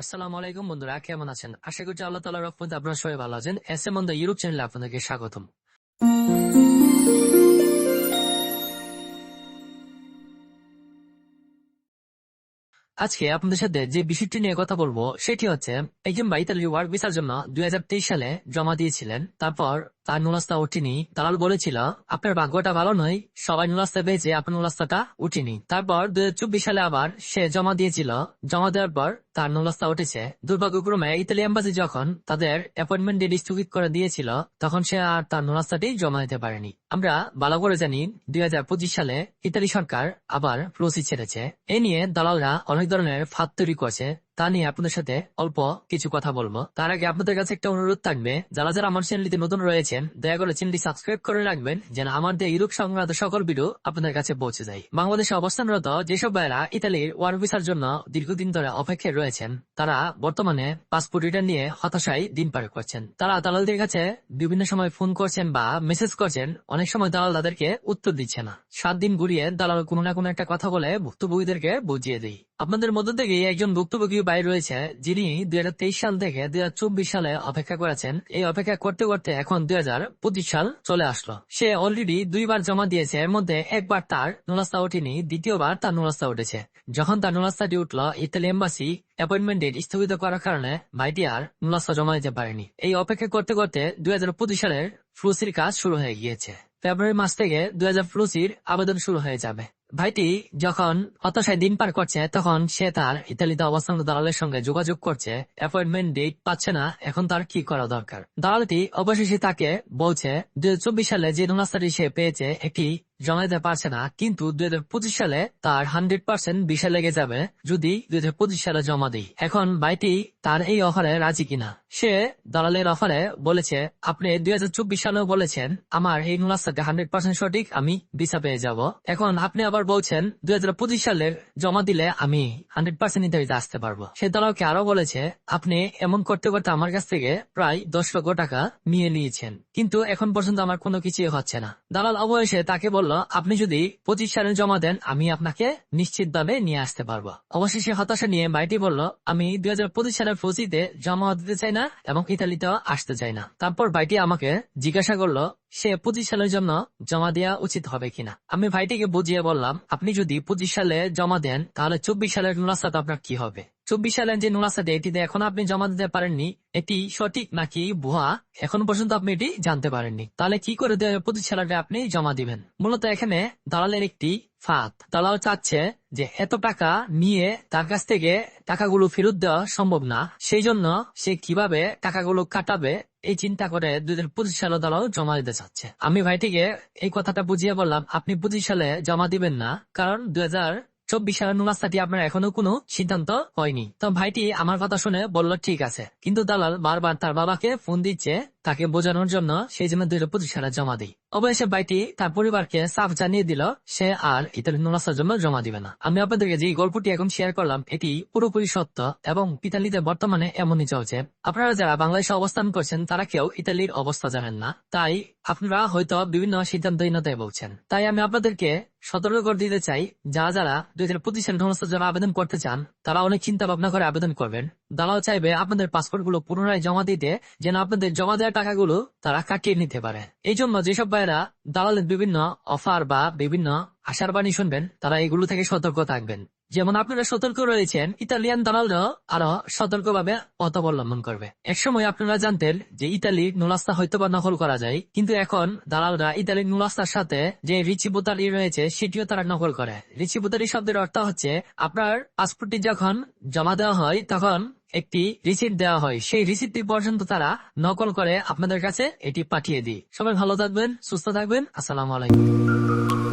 আসসালামু আলাইকুম বন্ধুরা, কেমন আছেন? আশা করছি আল্লাহ তালা রহমতে আপনারা সবাই ভালো আছেন। এস এম দ্য ইউরোপ চ্যানেলে আপনাদেরকে স্বাগতম। আজকে আপনাদের সাথে যে বিষয়টি নিয়ে কথা বলব, সেটি হচ্ছে, একজন ভাই ইতালির ওয়ার্ক ভিসার জন্য দুই হাজার তেইশ সালে জমা দিয়েছিলেন। তারপর তার নুলাস্তা উঠিনি। দালাল বলেছিল, আপনার ভাগ্যটা ভালো নয়। সবাই নুলাস্তা পেয়েছে আপনার নুলাস্তাটা উঠিনি। তারপর দুই হাজার চব্বিশ সালে আবার সে জমা দিয়েছিল। জমা দেওয়ার পর তার নুলাস্তা উঠেছে। দুর্ভাগ্যক্রমে ইতালি এম্বাসি যখন তাদের অ্যাপয়েন্টমেন্ট ডেট স্থগিত করে দিয়েছিল, তখন সে আর তার নুলাস্তাটি জমা দিতে পারেনি। আমরা ভালো করে জানি দুই হাজার পঁচিশ সালে ইতালি সরকার আবার ফ্লোসি ছেড়েছে। এ নিয়ে দালালরা অনেক ধরনের ফাঁদ তৈরি করছে। তা নিয়ে আপনাদের সাথে অল্প কিছু কথা বলব। তার আগে আপনাদের কাছে একটা অনুরোধ থাকবে। যারা যারা আমার চ্যানেলটিতে নতুন রয়েছেন, দয়া করে চ্যানেলটি সাবস্ক্রাইব করে রাখবেন, যেন আমার দিয়ে ইউরোপ সংক্রান্ত সকল ভিডিও আপনাদের কাছে পৌঁছে যায়। বাংলাদেশে অবস্থানরত যেসব ভাইয়েরা ইতালির ওয়ার ভিসার জন্য দীর্ঘদিন ধরে অপেক্ষায় রয়েছেন, তারা বর্তমানে পাসপোর্ট রিটার্ন নিয়ে হতাশায় দিন পার করছেন। তারা দালালদের কাছে বিভিন্ন সময় ফোন করছেন বা মেসেজ করছেন, অনেক সময় দালাল তাদেরকে উত্তর দিচ্ছে না। সাত দিন ঘুরিয়ে দালাল কোনো না কোনো একটা কথা বলে ভুক্তভোগীদেরকে বুঝিয়ে দেয়। আপনাদের মধ্য থেকে একজন ভুক্তভোগী ভাই রয়েছে যিনি দুই সাল থেকে দুই সালে অপেক্ষা করেছেন। এই অপেক্ষা করতে করতে এখন দুই সাল চলে আসলো। সে অলরেডি দুইবার জমা দিয়েছে, এর মধ্যে একবার তার নুলাস্তা ওঠেনি, দ্বিতীয়বার তার নুলাস্তা উঠেছে। যখন তার নুলাস্তাটি উঠল, ইতালি এম্বাসি অ্যাপয়েন্টমেন্ট স্থগিত করার কারণে ভাইটি আর নুলাস্তা জমা দিতে পারেনি। এই অপেক্ষা করতে করতে দুই হাজার পঁচিশ সালের ফ্লুসির কাজ শুরু হয়ে গিয়েছে। ফেব্রুয়ারি মাস থেকে দুই হাজার আবেদন শুরু হয়ে যাবে। ভাইটি যখন হতাশায় দিন পার করছে, তখন সে তার ইতালিতে অবস্থান দালালের সঙ্গে যোগাযোগ করছে। অ্যাপয়েন্টমেন্ট ডেট পাচ্ছে না, এখন তার কি করা দরকার? দালালটি অবশেষে তাকে বলছে দুই হাজার চব্বিশ সালে যে রাস্তাটি সে পেয়েছে, একটি জমা দিতে পারছে না, কিন্তু দুই হাজার পঁচিশ সালে তার হান্ড্রেড পার্সেন্ট বিষয় লেগে যাবে যদি দুই সালে জমা দিই এখন ভাইটি তার এই অফারে রাজি কিনা? সে দালালের অফারে বলেছে, আপনি দুই সালেও বলেছেন, আমার এই নুলাস্তাতে হান্ড্রেড পার্সেন্ট সঠিক, আমি ভিসা পেয়ে যাব। এখন আপনি আবার বলছেন, দুই হাজার পঁচিশ সালের জমা দিলে আমি হান্ড্রেড পার্সেন্ট ইন্টারভিউতে আসতে পারব। সে দালালকে আরও বলেছে, আপনি এমন করতে করতে আমার কাছ থেকে প্রায় দশ লক্ষ টাকা নিয়ে নিয়েছেন, কিন্তু এখন পর্যন্ত আমার কোনো কিছুই হচ্ছে না। দালাল অবশেষে তাকে বলল, আপনি যদি পঁচিশ সালে জমা দেন, আমি আপনাকে নিশ্চিতভাবে নিয়ে আসতে পারব। অবশেষে হতাশা নিয়ে ভাইটি বলল, আমি দুই হাজার পঁচিশ সালের ফৌজিতে জমা দিতে চাই না এবং ইতালিতেও আসতে চাই না। তারপর ভাইটি আমাকে জিজ্ঞাসা করল সে পঁচিশ সালের জন্য জমা দেওয়া উচিত হবে কিনা? আমি ভাইটিকে বুঝিয়ে বললাম, আপনি যদি পঁচিশ সালে জমা দেন, তাহলে চব্বিশ সালের নুলাস্তাতে আপনার কি হবে? চব্বিশ সালের যে নুলাস্তাতে এটিতে এখন আপনি জমা দিতে পারেননি, এটি সঠিক নাকি ভুয়া? এখন পর্যন্ত আপনি এটি জানতে পারেননি। তাহলে কি করে পঁচিশ সালে আপনি জমা দিবেন? মূলত এখানে দালালের একটি ফাঁদ। দালাল চাচ্ছে যে এত টাকা নিয়ে তার কাছ থেকে টাকাগুলো ফেরত দেওয়া সম্ভব না। সেই জন্য সে কীভাবে টাকাগুলো কাটাবে এই চিন্তা করে দুই হাজার পঁচিশ সালে দালাল জমা দিতে চাচ্ছে। আমি ভাইটিকে এই কথাটা বুঝিয়ে বললাম, আপনি পঁচিশ সালে জমা দিবেন না, কারণ দুই চব্বিশ সালের নুলাস্তাটি আপনার এখনও কোনো সিদ্ধান্ত হয়নি। তো ভাইটি আমার কথা শুনে বলল, ঠিক আছে। কিন্তু দালাল বারবার তার বাবাকে ফোন দিচ্ছে তাকে বোঝানোর জন্য সেই জন্য দুই পঁচিশ সালে জমা দিই। অবশেষে বাইটি তার পরিবারকে সাফ জানিয়ে দিল, সে আর ইতালি নুলাস্তার জন্য জমা দিবে না। আমি আপনাদেরকে যে গল্পটি এখন শেয়ার করলাম, এটি পুরোপুরি সত্য এবং ইতালিতে বর্তমানে এমনই চলছে। আপনারা যারা বাংলাদেশে অবস্থান করছেন, তারা কেউ ইতালির অবস্থা জানেন না। তাই আপনারা হয়তো বিভিন্ন সিদ্ধান্তহীনতায় বলছেন। তাই আমি আপনাদেরকে সতর্ক করে দিতে চাই, যারা যারা দুই হাজার পঁচিশ সালের নুলাস্তার জন্য আবেদন করতে চান, তারা অনেক চিন্তা ভাবনা করে আবেদন করবেন। দালাল চাইবে আপনাদের পাসপোর্টগুলো পুনরায় জমা দিতে, যেন আপনাদের জমা দেওয়া টাকাগুলো তারা কাটিয়ে নিতে পারে। এই জন্য যেসব ভাইয়েরা দালালের বিভিন্ন অফার বা বিভিন্ন আশার বাণী শুনবেন, তারা এগুলো থেকে সতর্ক থাকবেন। যেমন আপনারা সতর্ক রয়েছেন, ইতালিয়ান দালালরাও আরও সতর্কভাবে পথ অবলম্বন করবে। একসময় আপনারা জানতেন যে ইতালির নুলাস্তা হয়তো বা নকল করা যায়, কিন্তু এখন দালালরা ইতালির নুলাস্তার সাথে যে রিচিবোতারি রয়েছে, সেটিও তারা নকল করে। রিচিবোতারি শব্দের অর্থ হচ্ছে, আপনার পাসপোর্টটি যখন জমা দেওয়া হয়, তখন একটি রিসিট দেওয়া হয়। সেই রিসিটটি পর্যন্ত তারা নকল করে আপনাদের কাছে এটি পাঠিয়ে দিই সবাই ভালো থাকবেন, সুস্থ থাকবেন। আসসালাম আলাইকুম।